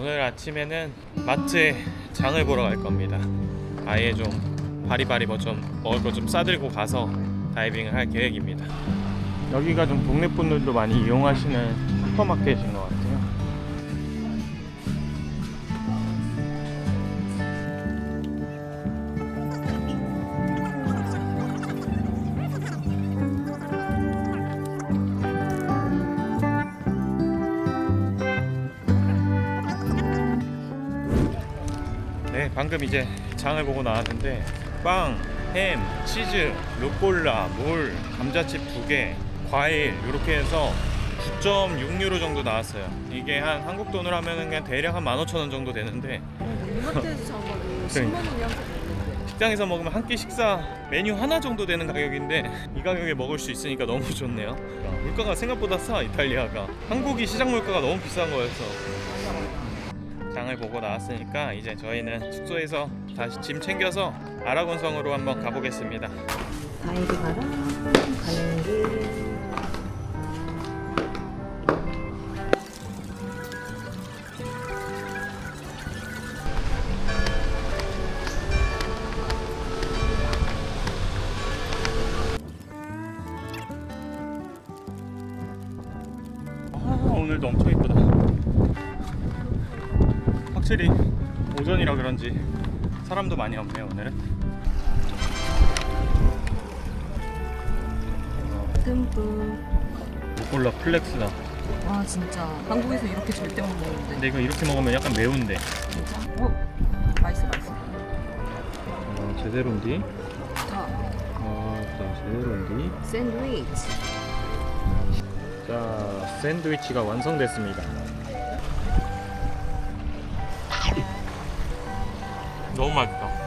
오늘 아침에는 마트에 장을 보러 갈 겁니다. 아예 좀 바리바리 뭐 좀 먹을 거 좀 싸들고 가서 다이빙을 할 계획입니다. 여기가 좀 동네 분들도 많이 이용하시는 슈퍼마켓인 것 같아요. 네, 방금 이제 장을 보고 나왔는데 빵, 햄, 치즈, 루꼴라, 물, 감자칩 두 개, 과일 이렇게 해서 9.6유로 정도 나왔어요. 이게 한 한국 돈으로 하면은 그냥 대략 한 15,000원 정도 되는데 이마트에서 산 거는 10만 원이 항상 되는데 식당에서 먹으면 한 끼 식사 메뉴 하나 정도 되는 가격인데 이 가격에 먹을 수 있으니까 너무 좋네요. 물가가 생각보다 싸 이탈리아가. 한국이 시장 물가가 너무 비싼 거여서 장을 보고 나왔으니까 이제 저희는 숙소에서 다시 짐 챙겨서 아라곤성으로 한번 가보겠습니다. 다이빙하러 가는 길 아, 오늘도 엄청 이쁘다. 확실히 오전이라 그런지 사람도 많이 없네요 오늘은. 듬뿍 몰라 플렉스다. 와 진짜 한국에서 이렇게 절대 못 먹는데 근데 이거 이렇게 먹으면 약간 매운데. 진짜? 어? 맛있어 맛있어 어, 제대로인디? 자 어, 자, 제대로인디? 샌드위치 자, 샌드위치가 완성됐습니다. 너무 맛있다.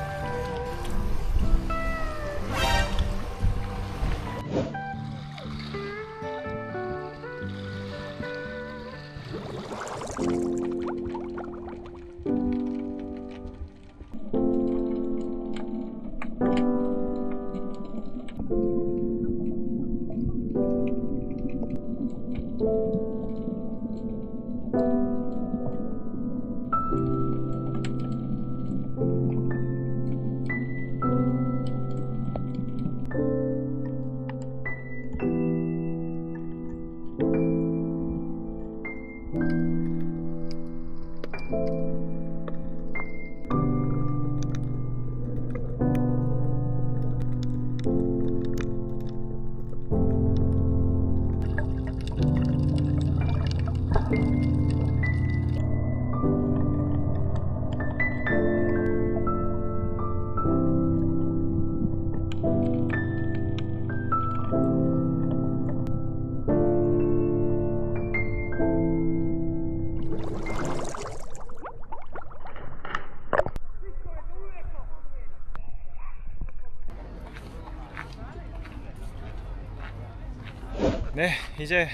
이제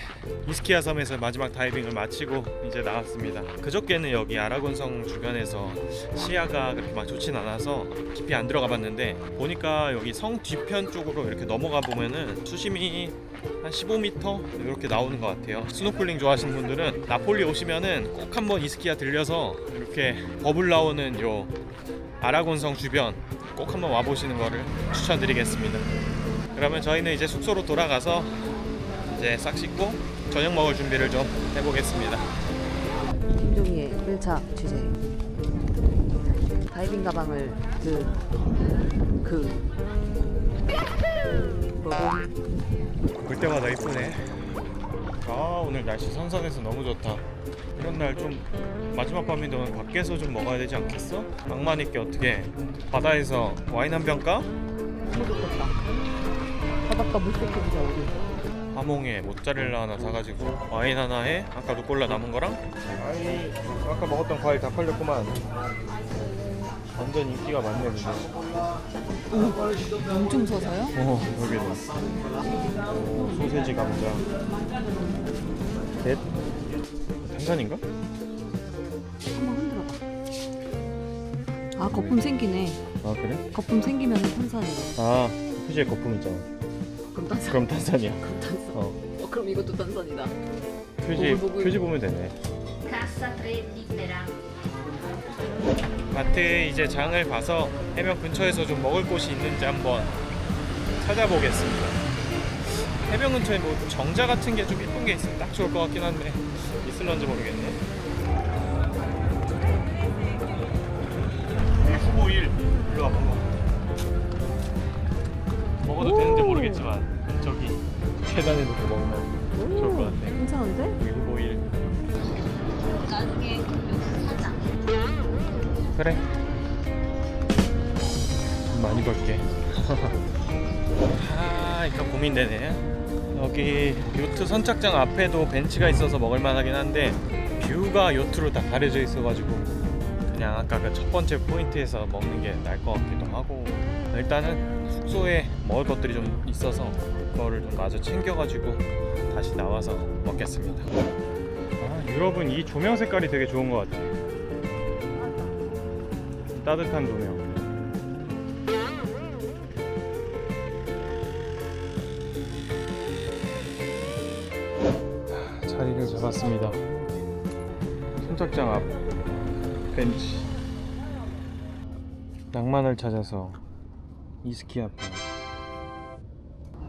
이스키아 섬에서 마지막 다이빙을 마치고 이제 나왔습니다. 그저께는 여기 아라곤성 주변에서 시야가 그렇게 막 좋진 않아서 깊이 안 들어가 봤는데 보니까 여기 성 뒤편 쪽으로 이렇게 넘어가 보면은 수심이 한 15m 이렇게 나오는 것 같아요. 스노클링 좋아하시는 분들은 나폴리 오시면은 꼭 한번 이스키아 들려서 이렇게 버블 나오는 요 아라곤성 주변 꼭 한번 와보시는 거를 추천드리겠습니다. 그러면 저희는 이제 숙소로 돌아가서 이제 싹 씻고 저녁 먹을 준비를 좀 해보겠습니다. 김종희의 1차 취재 다이빙 가방을 그... 그... 볼 때마다 이쁘네. 아 오늘 날씨 선선해서 너무 좋다. 이런 날 좀 마지막 밤인데 오늘 밖에서 좀 먹어야 되지 않겠어? 낭만 있게 어떻게 바다에서 와인 한 병 까? 너무 좋겠다 바닷가 물색해 보자 우리 하몽에 모짜렐라 하나 사가지고 와인 하나 해? 아까 루꼴라 남은 거랑? 아니 아까 먹었던 과일 다 팔렸구만. 완전 인기가 많네 근데. 엄청 서서요? 어 여기도 오, 소세지 감자 겟 탄산인가? 한번 흔들어봐 아 거품 생기네 아 그래? 거품 생기면 탄산이래 아 표지에 거품 있잖아 그럼 탄산 그럼 탄산이야 그럼 탄산 어 어 그럼 이것도 탄산이다 표지 보글 보글. 표지 보면 되네 cassa 3 libera. 마트에 이제 장을 봐서 해변 근처에서 좀 먹을 곳이 있는지 한번 찾아보겠습니다. 해변 근처에 뭐 정자 같은 게 좀 예쁜 게 있으면 딱 좋을 것 같긴 한데 있을런지 모르겠네. 많이 벌게. 아, 이거 고민되네. 여기 요트 선착장 앞에도 벤치가 있어서 먹을 만 하긴 한데 뷰가 요트로 다 가려져 있어가지고 그냥 아까 그 첫 번째 포인트에서 먹는 게 나을 것 같기도 하고 일단은 숙소에 먹을 것들이 좀 있어서 그거를 좀 마저 챙겨가지고 다시 나와서 먹겠습니다. 아, 유럽은 이 조명 색깔이 되게 좋은 것 같아. 따뜻한 조명. 자리를 잡았습니다. 선착장 앞 벤치. 낭만을 찾아서 이스키 앞에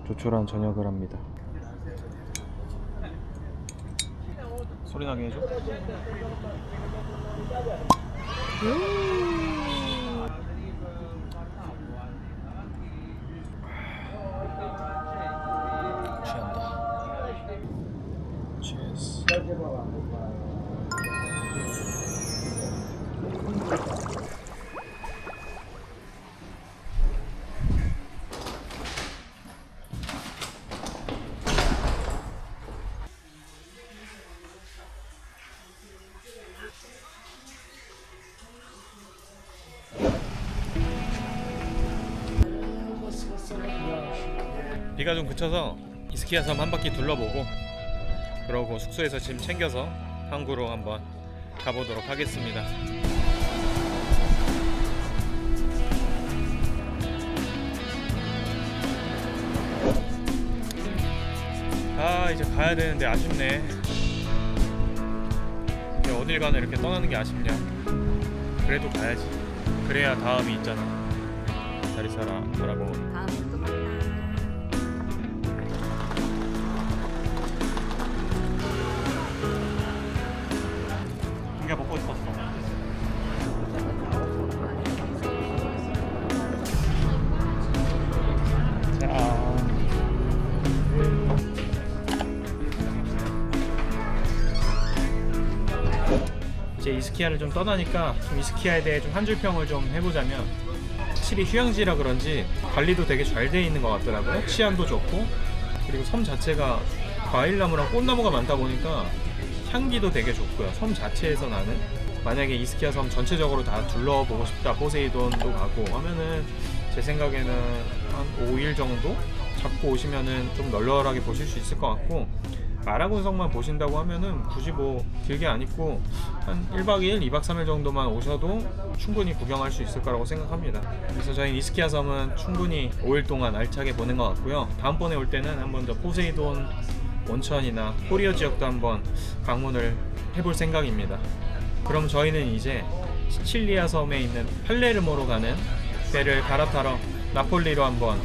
조촐한 저녁을 합니다. 소리 나게 해줘. 비가 좀 그쳐서 이스키야 섬한 바퀴 둘러보고 그러고 숙소에서 짐 챙겨서 항구로 한번 가보도록 하겠습니다. 아 이제 가야 되는데 아쉽네. 이제 어딜 가나 이렇게 떠나는 게 아쉽냐. 그래도 가야지. 그래야 다음이 있잖아. 잘 있어라. 라고 이제 이스키아를 좀 떠나니까 좀 이스키아에 대해 좀 한 줄 평을 좀 해보자면 확실히 휴양지라 그런지 관리도 되게 잘 돼 있는 것 같더라고요. 치안도 좋고 그리고 섬 자체가 과일나무랑 꽃나무가 많다 보니까 향기도 되게 좋고요. 섬 자체에서 나는 만약에 이스키아 섬 전체적으로 다 둘러보고 싶다 포세이돈도 가고 하면은 제 생각에는 한 5일 정도 잡고 오시면은 좀 널널하게 보실 수 있을 것 같고 아라곤 성만 보신다고 하면은 굳이 뭐 길게 안 있고 한 1박 2일, 2박 3일 정도만 오셔도 충분히 구경할 수 있을 거라고 생각합니다. 그래서 저희 이스키아 섬은 충분히 5일 동안 알차게 보낸 것 같고요. 다음번에 올 때는 한번 더 포세이돈 온천이나 코리아 지역도 한번 방문을 해볼 생각입니다. 그럼 저희는 이제 시칠리아 섬에 있는 팔레르모로 가는 배를 갈아타러 나폴리로 한번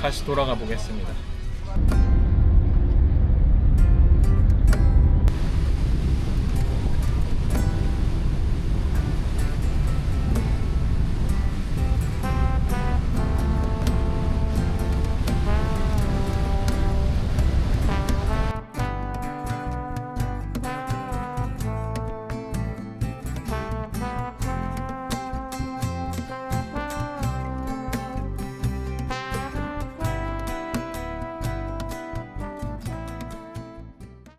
다시 돌아가 보겠습니다.